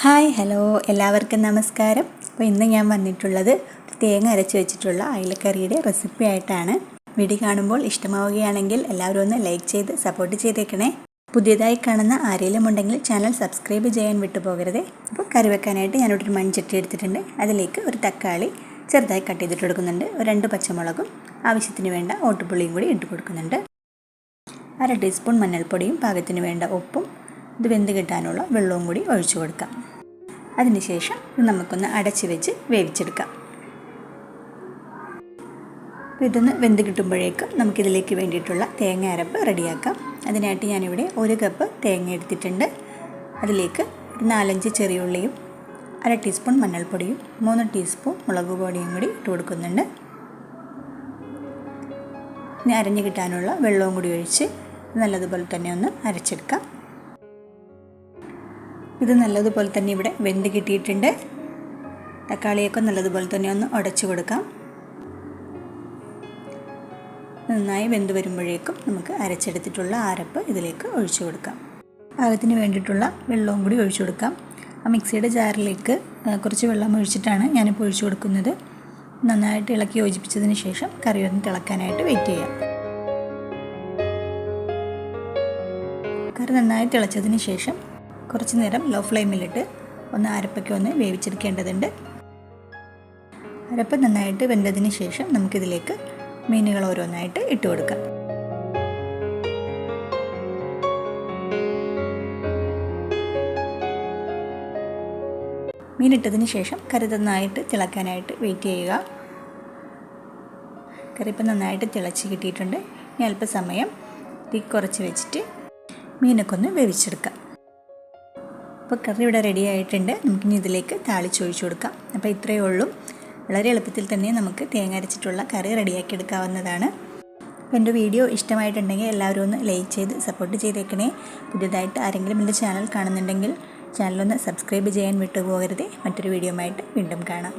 Hi hello. എല്ലാവർക്കും നമസ്കാരം. അപ്പോൾ ഇന്ന് ഞാൻ വന്നിട്ടുള്ളത് തേങ്ങ അരച്ച് വെച്ചിട്ടുള്ള അയലക്കറിയുടെ റെസിപ്പി ആയിട്ടാണ്. വീഡിയോ കാണുമ്പോൾ ഇഷ്ടമാവുകയാണെങ്കിൽ എല്ലാവരും ഒന്ന് ലൈക്ക് ചെയ്ത് സപ്പോർട്ട് ചെയ്തേക്കണേ. പുതിയതായി കാണുന്ന ആരെങ്കിലും ഉണ്ടെങ്കിൽ ചാനൽ സബ്സ്ക്രൈബ് ചെയ്യാൻ വിട്ടുപോകരുതേ അപ്പോൾ കറി വെക്കാനായിട്ട് ഞാനിവിടെ ഒരു മൺചട്ടി എടുത്തിട്ടുണ്ട്. അതിലേക്ക് ഒരു തക്കാളി ചെറുതായി കട്ട് ചെയ്തിട്ട് കൊടുക്കുന്നുണ്ട്. ഒരു രണ്ട് പച്ചമുളകും ആവശ്യത്തിന് വേണ്ട ഓട്ടുപുള്ളിയും കൂടി ഇട്ട് കൊടുക്കുന്നുണ്ട്. അര ടീസ്പൂൺ മഞ്ഞൾപ്പൊടിയും പാകത്തിന് വേണ്ട ഉപ്പും ഇത് വെന്ത് കിട്ടാനുള്ള വെള്ളവും കൂടി ഒഴിച്ചു കൊടുക്കാം. അതിനുശേഷം ഇത് നമുക്കൊന്ന് അടച്ച് വെച്ച് വേവിച്ചെടുക്കാം. അപ്പോൾ ഇതൊന്ന് വെന്ത് കിട്ടുമ്പോഴേക്കും നമുക്കിതിലേക്ക് വേണ്ടിയിട്ടുള്ള തേങ്ങ അരപ്പ് റെഡിയാക്കാം. അതിനായിട്ട് ഞാനിവിടെ ഒരു കപ്പ് തേങ്ങ എടുത്തിട്ടുണ്ട്. അതിലേക്ക് നാലഞ്ച് ചെറിയുള്ളിയും അര ടീസ്പൂൺ മഞ്ഞൾപ്പൊടിയും മൂന്ന് ടീസ്പൂൺ മുളക് പൊടിയും കൂടി ഇട്ട് കൊടുക്കുന്നുണ്ട്. ഇനി അരഞ്ഞു കിട്ടാനുള്ള വെള്ളവും കൂടി ഒഴിച്ച് നല്ലതുപോലെ തന്നെ ഒന്ന് അരച്ചെടുക്കാം. ഇത് നല്ലതുപോലെ തന്നെ ഇവിടെ വെന്ത് കിട്ടിയിട്ടുണ്ട്. തക്കാളിയൊക്കെ നല്ലതുപോലെ തന്നെ ഒന്ന് ഉടച്ചു കൊടുക്കാം. നന്നായി വെന്ത് വരുമ്പോഴേക്കും നമുക്ക് അരച്ചെടുത്തിട്ടുള്ള അരപ്പ് ഇതിലേക്ക് ഒഴിച്ചു കൊടുക്കാം. പാകത്തിന് വേണ്ടിയിട്ടുള്ള വെള്ളവും കൂടി ഒഴിച്ചു കൊടുക്കാം. ആ മിക്സിയുടെ ജാറിലേക്ക് കുറച്ച് വെള്ളം ഒഴിച്ചിട്ടാണ് ഞാനിപ്പോൾ ഒഴിച്ചു കൊടുക്കുന്നത്. നന്നായിട്ട് ഇളക്കി യോജിപ്പിച്ചതിന് ശേഷം കറി ഒന്ന് തിളക്കാനായിട്ട് വെയിറ്റ് ചെയ്യാം. കറി നന്നായി തിളച്ചതിന് ശേഷം കുറച്ച് നേരം ലോ ഫ്ലെയിമിലിട്ട് ഒന്ന് അരപ്പൊക്കെ ഒന്ന് വേവിച്ചെടുക്കേണ്ടതുണ്ട്. അരപ്പ് നന്നായിട്ട് വെന്തതിന് ശേഷം നമുക്കിതിലേക്ക് മീനുകൾ ഓരോന്നായിട്ട് ഇട്ട് കൊടുക്കാം. മീനിട്ടതിന് ശേഷം കറി നന്നായിട്ട് തിളക്കാനായിട്ട് വെയിറ്റ് ചെയ്യുക. കറി ഇപ്പം നന്നായിട്ട് തിളച്ച് കിട്ടിയിട്ടുണ്ട്. ഇനി അല്പസമയം തീ കുറച്ച് വെച്ചിട്ട് മീനൊക്കെ ഒന്ന് വേവിച്ചെടുക്കാം. അപ്പോൾ കറി ഇവിടെ റെഡി ആയിട്ടുണ്ട്. നമുക്കിനി ഇതിലേക്ക് താളിച്ചൊഴിച്ചു കൊടുക്കാം. അപ്പോൾ ഇത്രയേ ഉള്ളൂ. വളരെ എളുപ്പത്തിൽ തന്നെ നമുക്ക് തേങ്ങ അരച്ചിട്ടുള്ള കറി റെഡിയാക്കി എടുക്കാവുന്നതാണ്. അപ്പോൾ എന്റെ വീഡിയോ ഇഷ്ടമായിട്ടുണ്ടെങ്കിൽ എല്ലാവരും ഒന്ന് ലൈക്ക് ചെയ്ത് സപ്പോർട്ട് ചെയ്തേക്കണേ. പുതിയതായിട്ട് ആരെങ്കിലും എന്റെ ചാനൽ കാണുന്നുണ്ടെങ്കിൽ ചാനലൊന്ന് സബ്സ്ക്രൈബ് ചെയ്യാൻ വിട്ടുപോകരുത്. മറ്റൊരു വീഡിയോ ആയിട്ട് വീണ്ടും കാണാം.